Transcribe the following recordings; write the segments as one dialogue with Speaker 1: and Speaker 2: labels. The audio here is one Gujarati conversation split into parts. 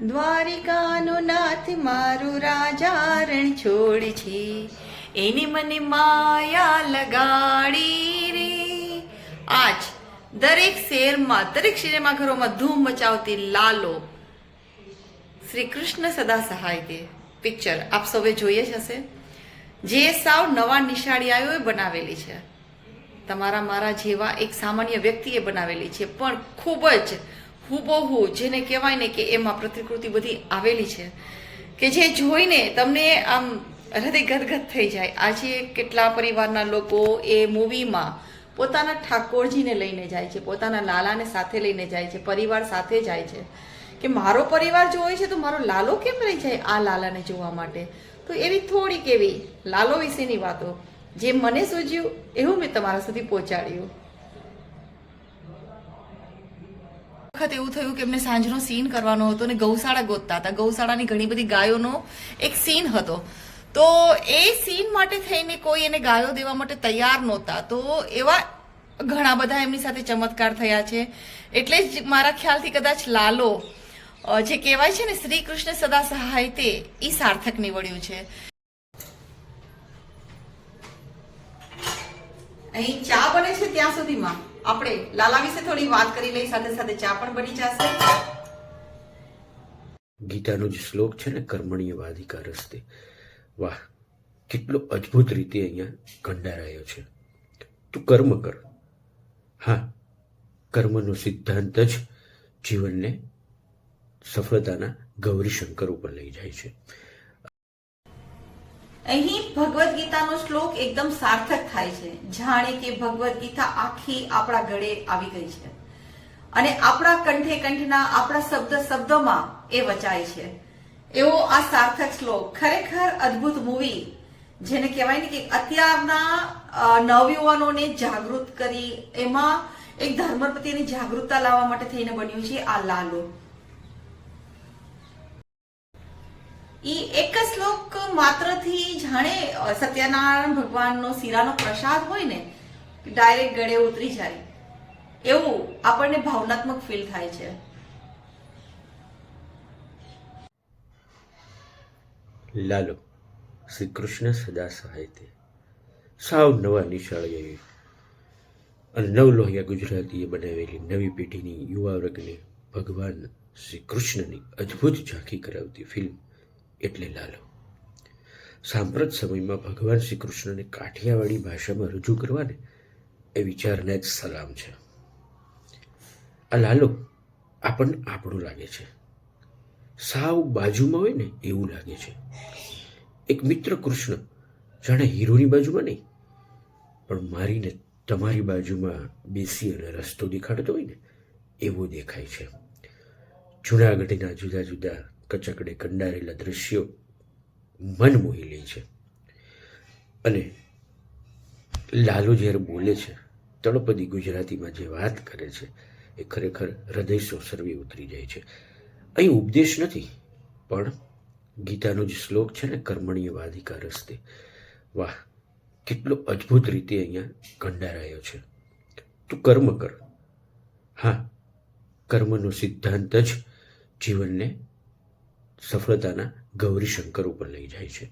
Speaker 1: દ્વારિકાનો નાથ મારું રાજા રણ છે એની મને માયા લગાડી રે. આજ દરેક શહેરમાં, દરેક સિનેમાઘરોમાં ધૂમ મચાવતી લાલો. શ્રી કૃષ્ણ સદા સહાય તે પિક્ચર આપ સૌએ જોઈએ જ હશે. જે સાવ નવા નિશાળીઓએ બનાવેલી છે. તમારા મારા જેવા એક સામાન્ય વ્યક્તિએ બનાવેલી છે. પણ ખૂબ જ હુબહુ, જેને કહેવાય ને કે એમાં પ્રતિકૃતિ બધી આવેલી છે. કે જે જોઈને તમને આમ હૃદય ગદગદ થઈ જાય. આજે કેટલા પરિવારના લોકો એ મૂવીમાં પોતાના ઠાકોરજીને લઈને જાય છે, પોતાના લાલાને સાથે લઈને જાય છે, પરિવાર સાથે જાય છે. કે મારો પરિવાર જો હોય છે તો મારો લાલો કેમ રહી જાય આ લાલાને જોવા માટે? તો એવી થોડીક એવી લાલો વિશેની વાતો, જે મને સૂજ્યું, એવું મેં તમારા સુધી પહોંચાડ્યું. વખત એવું થયું કે એમને સાંજનો સીન કરવાનો હતો અને ગૌશાળા ગોતતા હતા. ગૌશાળાની ઘણી બધી ગાયોનો એક સીન હતો. તો એ સીન માટે થઈને કોઈ એને ગાયો દેવા માટે તૈયાર નહોતા. તો એવા ઘણા બધા એમની સાથે ચમત્કાર થયા છે. એટલે જ મારા ખ્યાલથી કદાચ લાલો જે કહેવાય છે ને શ્રી કૃષ્ણ સદા સહાય તે એ સાર્થક નીવડ્યું છે. અહીં ચા બને છે ત્યાં સુધીમાં? આપણે લાલા વિશે થોડી વાત કરી લઈ, સાથે સાથે ચા પણ બની જશે.
Speaker 2: ગીતાનો જે શ્લોક છે ને, કર્મણીય વાધિકા રસ્તે, વાહ, કેટલો અદ્ભુત રીતે અહીંયા કંડારાયો છે. તું કર્મ કર. હા, કર્મનો સિદ્ધાંત જ જીવનને સફળતાના ગૌરી શંકર ઉપર લઈ જાય છે.
Speaker 1: અહીં ભગવદ્ ગીતાનો શ્લોક એકદમ સાર્થક થાય છે. જાણે કે ભગવદ્ ગીતા આખી આપણા ગળે આવી ગઈ છે. અને આપણા કંઠે કંઠના આપણા શબ્દ શબ્દોમાં એ વચાય છે. એવો આ સાર્થક શ્લોક. ખરેખર અદ્ભુત મૂવી. જેને કહેવાય ને કે અત્યારના નવયુવાનોને જાગૃત કરી, એમાં એક ધર્મ પ્રત્યેની જાગૃતતા લાવવા માટે થઈને બન્યું છે આ લાલો. ઈ એક શ્લોક માત્રથી જાણે સત્યનારાયણ ભગવાનનો શીરાનો પ્રસાદ હોય ને, ડાયરેક્ટ ગળે ઉતરી જાય. એવું આપણને ભાવનાત્મક ફીલ થાય છે.
Speaker 2: લાલો શ્રી કૃષ્ણ સદા સહાય તે સાવ નવા નિશાળીએ અને નવલોહિયા ગુજરાતીએ બનાવેલી નવી પેઢીની યુવા વર્ગને ભગવાન શ્રી કૃષ્ણની અદ્ભુત ઝાંખી કરાવતી ફિલ્મ એટલે લાલો. સાંપ્રત સમયમાં ભગવાન શ્રી કૃષ્ણને કાઠિયાવાડી ભાષામાં રજૂ કરવાને એ વિચારને જ સલામ છે. આ લાલો આપણને આપણું લાગે છે. સાવ બાજુમાં હોય ને એવું લાગે છે. એક મિત્ર કૃષ્ણ જાણે હીરોની બાજુમાં નહીં, પણ મારીને તમારી બાજુમાં બેસી અને રસ્તો દેખાડતો હોય ને, એવો દેખાય છે. જૂનાગઢના જુદા જુદા કચકડે કંડારેલા દ્રશ્યો મન મોહી લે છે. અને લાલુ જ્યારે બોલે છે, તળપદી ગુજરાતીમાં જે વાત કરે છે, એ ખરેખર હૃદય સોસરવી ઉતરી જાય છે. અહીં ઉપદેશ નથી, પણ ગીતાનો જે શ્લોક છે ને કર્મણીય વાધિકા રસ્તે, વાહ, કેટલો અદ્ભુત રીતે અહીંયા કંડારાયો છે. તું કર્મ કર. હા, કર્મનો સિદ્ધાંત જ જીવનને સફળતાના ગૌરી ઉપર લઈ જાય છે.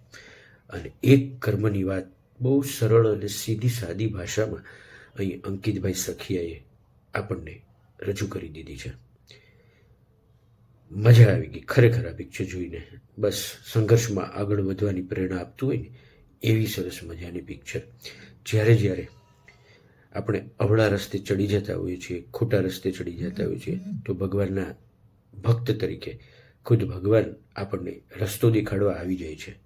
Speaker 2: અને એક કર્મની વાત બહુ સરળ અને સીધી સાદી ભાષામાં અહીં અંકિતભાઈ સખિયાએ આપણને રજૂ કરી દીધી છે. મજા આવી ગઈ, ખરેખર આ પિક્ચર જોઈને. બસ સંઘર્ષમાં આગળ વધવાની પ્રેરણા આપતું હોય ને, એવી સરસ મજાની પિક્ચર. જ્યારે જ્યારે આપણે અવળા રસ્તે ચડી જતા હોઈએ છીએ, ખોટા રસ્તે ચડી જતા હોઈએ છીએ, તો ભગવાનના ભક્ત તરીકે ખુદ ભગવાન આપણને રસ્તો દેખાડવા આવી જાય છે.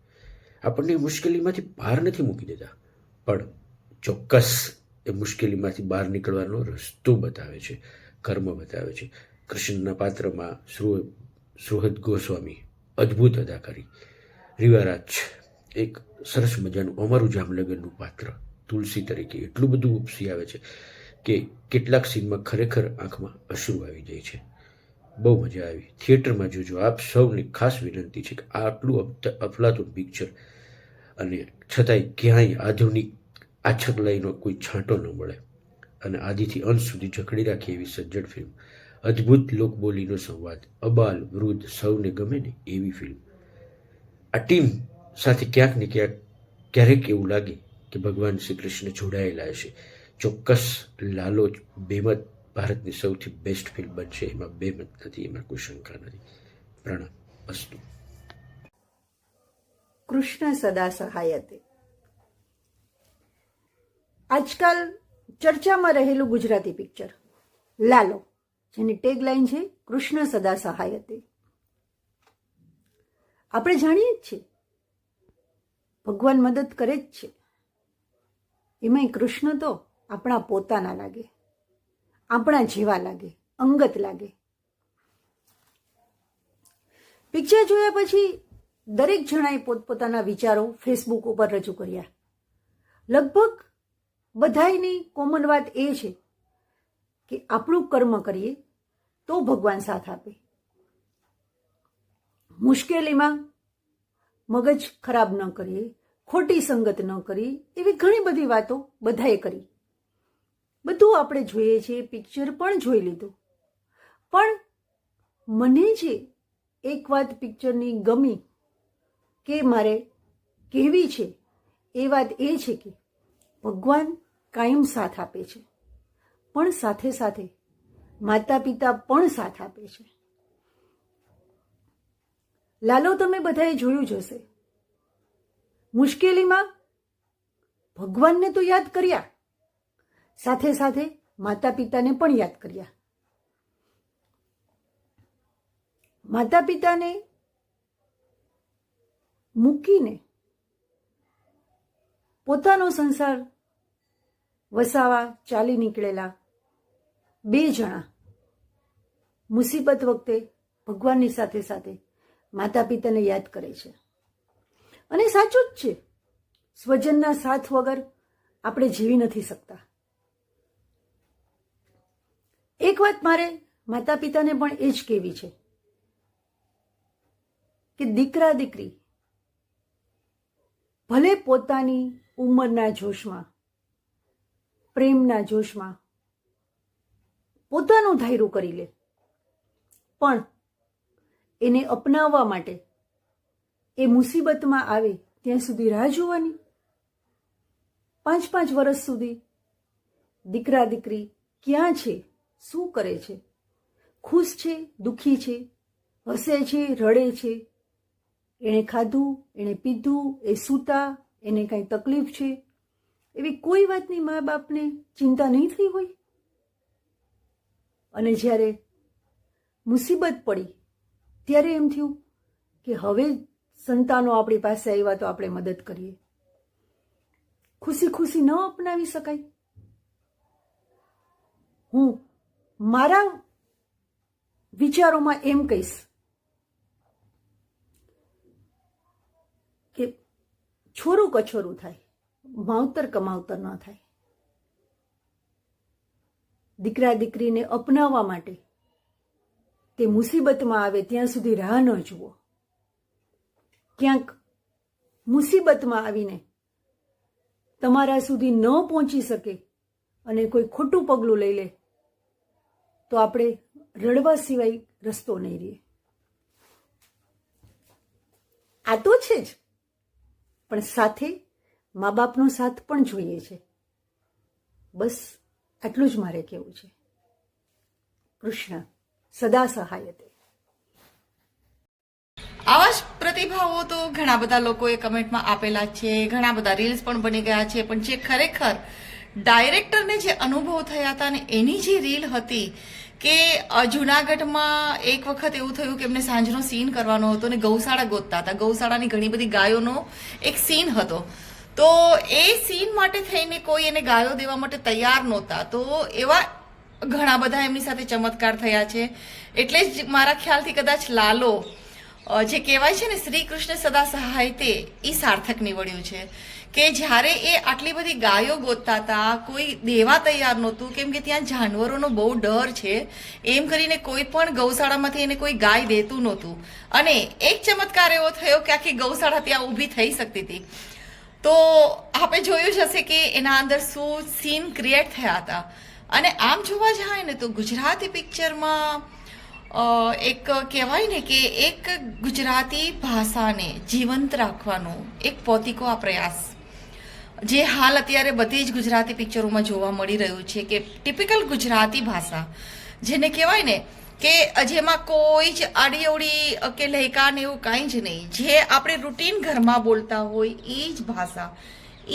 Speaker 2: આપણને મુશ્કેલીમાંથી બહાર નથી મૂકી દેતા. પણ ચોક્કસ એ મુશ્કેલીમાંથી બહાર નીકળવાનો રસ્તો બતાવે છે, કર્મ બતાવે છે. કૃષ્ણના પાત્રમાં સૃહ સુહદ ગોસ્વામી અદ્ભુત અદાકારી. રિવારાજ એક સરસ મજાનું અમારું જામનગરનું પાત્ર તુલસી તરીકે એટલું બધું ઉપસી આવે છે કે કેટલાક સીનમાં ખરેખર આંખમાં અશ્રુ આવી જાય છે. બહુ મજા આવી. થિયેટરમાં જોજો, આપ સૌને ખાસ વિનંતી છે કે આટલું અફલાતું પિક્ચર અને છતાંય ક્યાંય આધુનિક આછક લઈનો કોઈ છાંટો ન મળે અને આદિથી અંત સુધી જકડી રાખી એવી સજ્જડ ફિલ્મ. અદ્ભુત લોકબોલીનો સંવાદ, અબાલ, વૃદ્ધ, સૌને ગમે ને એવી ફિલ્મ. આ ટીમ સાથે ક્યાંક ને ક્યાંક ક્યારેક એવું લાગે કે ભગવાન શ્રી કૃષ્ણ જોડાયેલા હશે. ચોક્કસ લાલો બેમત ભારતની સૌથી બેસ્ટ ફિલ્મ બનશે. એમાં બેમત નથી, એમાં કોઈ શંકા નથી. પ્રણામ અસ્તુ
Speaker 3: કૃષ્ણ સદા સહાયતે. આજકાલ ચર્ચામાં રહેલું ગુજરાતી પિક્ચર લાલો, જેની ટેગલાઈન છે, કૃષ્ણ સદા સહાયતે. આપણે જાણીએ જ છીએ. ભગવાન મદદ કરે જ છે. એમાંય કૃષ્ણ તો આપણા પોતાના લાગે. આપણા જેવા લાગે, અંગત લાગે. પિક્ચર જોયા પછી દરેક જણાએ પોતપોતાના વિચારો ફેસબુક ઉપર રજૂ કર્યા. લગભગ બધાયની કોમન વાત એ છે કે આપણું કર્મ કરીએ તો ભગવાન સાથ આપે. મુશ્કેલીમાં મગજ ખરાબ ન કરીએ, ખોટી સંગત ન કરીએ, એવી ઘણી બધી વાતો બધાએ કરી. બધું આપણે જોઈએ છીએ પિક્ચર પણ જોઈ લીધું. પણ મને જે એક વાત પિક્ચરની ગમી કે મારે કહેવી છે, એ વાત એ છે કે ભગવાન કાયમ સાથ આપે છે, પણ સાથે સાથે માતા પિતા પણ સાથ આપે છે. લાલો, તમે બધાએ જોયું જ હશે. મુશ્કેલીમાં ભગવાનને તો યાદ કર્યા. સાથે સાથે માતા પિતાને પણ યાદ કર્યા. માતા પિતાને મૂકીને પોતાનો સંસાર વસાવા ચાલી નીકળેલા બે જણા મુસીબત વખતે ભગવાનની સાથે સાથે માતા પિતાને યાદ કરે છે. અને સાચું જ છે. સ્વજનના સાથ વગર આપણે જીવી નથી શકતા. એક વાત મારે માતા પિતાને પણ એ જ કહેવી છે કે દીકરા દીકરી ભલે પોતાની ઉંમરના જોશમાં, પ્રેમના જોશમાં પોતાનું ધાયરું કરી લે, પણ એને અપનાવવા માટે એ મુસીબતમાં આવે ત્યાં સુધી રાહ જોવાની. પાંચ પાંચ વર્ષ સુધી દીકરા દીકરી ક્યાં છે? શું કરે છે? ખુશ છે, દુઃખી છે, હસે છે, રડે છે. એણે ખાધું, એણે પીધું, એ સૂતા, એને કાંઈ તકલીફ છે? એવી કોઈ વાતની મા બાપને ચિંતા નહીં થઈ હોય? અને જ્યારે મુસીબત પડી, ત્યારે એમ થયું કે હવે સંતાનો આપણી પાસે આવ્યા તો આપણે મદદ કરીએ. ખુશી ખુશી ન અપનાવી શકાય. હું મારા વિચારોમાં એમ કહીશ કે છોરું કછોરું થાય, માવતર કમાવતર ન થાય. દીકરા દીકરીને અપનાવવા માટે તે મુસીબતમાં આવે ત્યાં સુધી રાહ ન જુઓ. ક્યાંક મુસીબતમાં આવીને તમારા સુધી ન પહોંચી શકે અને કોઈ ખોટું પગલું લઈ લે તો આપણે રડવા સિવાય રસ્તો નહીં રહે આ તો છે જ. પણ સાથે મા બાપનો સાથ પણ જોઈએ છે. બસ આટલું જ મારે કહેવું છે. કૃષ્ણ, સદા સહાયતે
Speaker 1: આવા જ પ્રતિભાવો તો ઘણા બધા લોકોએ કમેન્ટમાં આપેલા છે. ઘણા બધા રીલ્સ પણ બની ગયા છે. પણ જે ખરેખર ડાયરેક્ટરને જે અનુભવ થયા હતા ને એની જે રીલ હતી કે જુનાગઢમાં એક વખત એવું થયું કે એમને સાંજનો સીન કરવાનો હતો ને ગૌશાળા ગોતતા હતા. ગૌશાળાની ઘણી બધી ગાયોનો એક સીન હતો. તો એ સીન માટે થઈને કોઈ એને ગાયો દેવા માટે તૈયાર નહોતા. તો એવા ઘણા બધા એમની સાથે ચમત્કાર થયા છે. એટલે જ મારા ખ્યાલથી કદાચ લાલો જે કહેવાય છે ને શ્રી કૃષ્ણ સદા સહાય તે એ સાર્થક નીવડ્યું છે. કે જ્યારે એ આટલી બધી ગાયો ગોતતા હતા, કોઈ દેવા તૈયાર નહોતું, કેમ કે ત્યાં જાનવરોનો બહુ ડર છે, એમ કરીને કોઈ પણ ગૌશાળામાંથી એને કોઈ ગાય દેતું નહોતું. અને એક ચમત્કાર એવો થયો કે આખી ગૌશાળા ત્યાં ઊભી થઈ શકતી હતી. તો આપણે જોયું જ હશે કે એના અંદર શું સીન ક્રિએટ થયા હતા. અને આમ જોવા જાય ને તો ગુજરાતી પિક્ચરમાં એક કહેવાય ને કે એક ગુજરાતી ભાષાને જીવંત રાખવાનો એક પોતિકો આ પ્રયાસ. જે હાલ અત્યારે બધી જ ગુજરાતી પિક્ચરોમાં જોવા મળી રહ્યું છે કે ટિપિકલ ગુજરાતી ભાષા, જેને કહેવાય ને કે જેમાં કોઈ જ આડીઅવડી કે લહેકા ને એવું કાંઈ જ નહીં. જે આપણે રૂટીન ઘરમાં બોલતા હોય એ જ ભાષા.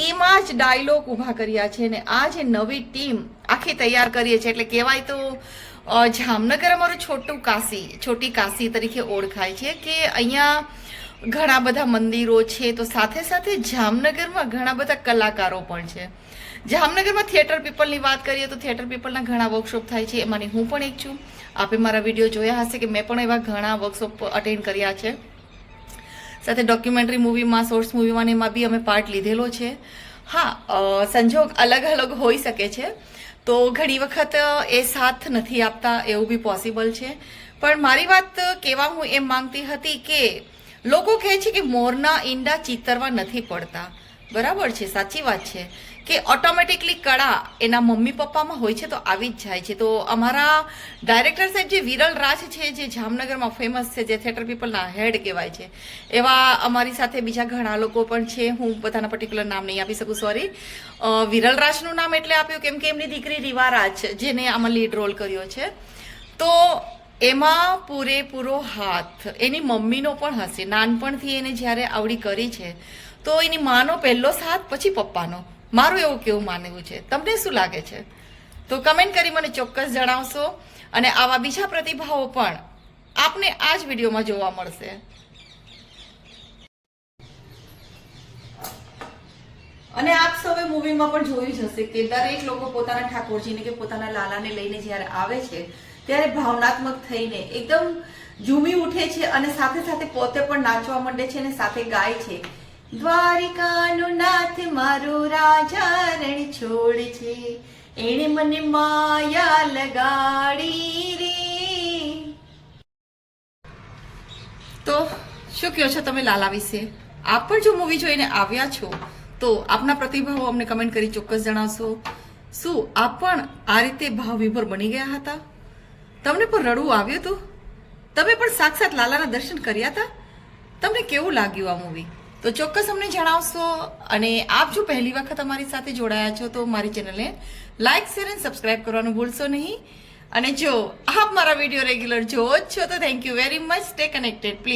Speaker 1: એમાં જ ડાયલોગ ઊભા કર્યા છે ને આ જે નવી ટીમ આખી તૈયાર કરીએ છે, એટલે કહેવાય તો જામનગર અમારું છોટું કાશી, છોટી કાશી તરીકે ઓળખાય છે કે અહીંયા ઘણા બધા મંદિરો છે, તો સાથે સાથે જામનગરમાં ઘણા બધા કલાકારો પણ છે. જામનગરમાં થિયેટર પીપલની વાત કરીએ તો થિયેટર પીપલના ઘણા વર્કશોપ થાય છે, એમાંની હું પણ એક છું. આપે મારા વીડિયો જોયા હશે કે મેં પણ એવા ઘણા વર્કશોપ અટેન્ડ કર્યા છે. સાથે ડોક્યુમેન્ટરી મૂવીમાં શોર્ટ્સ મૂવીમાં એમાં બી અમે પાર્ટ લીધેલો છે. હા સંજોગ અલગ અલગ હોઈ શકે છે. તો ઘણી વખત એ સાથ નથી આપતા, એવું બી પોસિબલ છે. પણ મારી વાત કહેવા હું એમ માંગતી હતી કે, લોકો કહે છે કે મોરના ઈંડા ચિતરવા નથી પડતા. બરાબર છે, સાચી વાત છે. કે ઓટોમેટિકલી કળા એના મમ્મી પપ્પામાં હોય છે તો આવી જ જાય છે. તો અમારા ડાયરેક્ટર સાહેબ જે વિરલ રાજ છે, જે જામનગરમાં ફેમસ છે, જે થિયેટર પીપલના હેડ કહેવાય છે, એવા અમારી સાથે બીજા ઘણા લોકો પણ છે. હું બધાના પર્ટિક્યુલર નામ નહીં આપી શકું સોરી વિરલ રાજનું નામ એટલે આપ્યું કેમ કે એમની દીકરી રીવા રાજ જેને આમાં લીડ રોલ કર્યો છે. તો એમાં પૂરેપૂરો હાથ, એની મમ્મીનો પણ હશે. નાનપણથી એને જ્યારે આવડી કરી છે, તો એની માનો પહેલો સાથ, પછી પપ્પાનો. મારું એવું કેવું માનવું છે? તમને શું લાગે છે? તો કમેન્ટ કરી મને ચોક્કસ જણાવશો. અને આવા બીજા પ્રતિભાવો પણ આપને આ જ વિડીયોમાં જોવા મળશે. અને આપ સૌએ મૂવીમાં પણ જોયું જ હશે કે દરેક લોકો પોતાના ઠાકોરજીને કે પોતાના લાલાને લઈને જ્યારે આવે છે, ત્યારે ભાવનાત્મક થઈને એકદમ ઝૂમી ઉઠે છે અને સાથે સાથે પોતે પણ નાચવા માંડે છે અને સાથે ગાય છે. દ્વારિકાનો નાથ મારો રાજા રણ છોડ છે. એણે મને માયા લગાડી રે. તો શું કહો છો તમે લાલા વિશે? આપ પણ જો મૂવી જોઈને આવ્યા છો, તો આપના પ્રતિભાવો અમને કમેન્ટ કરી ચોક્કસ જણાવશો. શું આપ પણ આ રીતે ભાવ વિભોર બની ગયા હતા? તમને પણ રડવું આવ્યું હતું? તમે પણ સાક્ષાત લાલાના દર્શન કર્યા હતા? તમને કેવું લાગ્યું આ મૂવી તો ચોક્કસ અમને જણાવશો અને આપ જો પહેલી વખત અમારી સાથે જોડાયા છો તો મારી ચેનલને લાઇક શેર અને સબસ્ક્રાઇબ કરવાનું ભૂલશો નહીં. અને જો આપ મારા વીડિયો રેગ્યુલર જોવો જ છો તો thank you very much stay connected please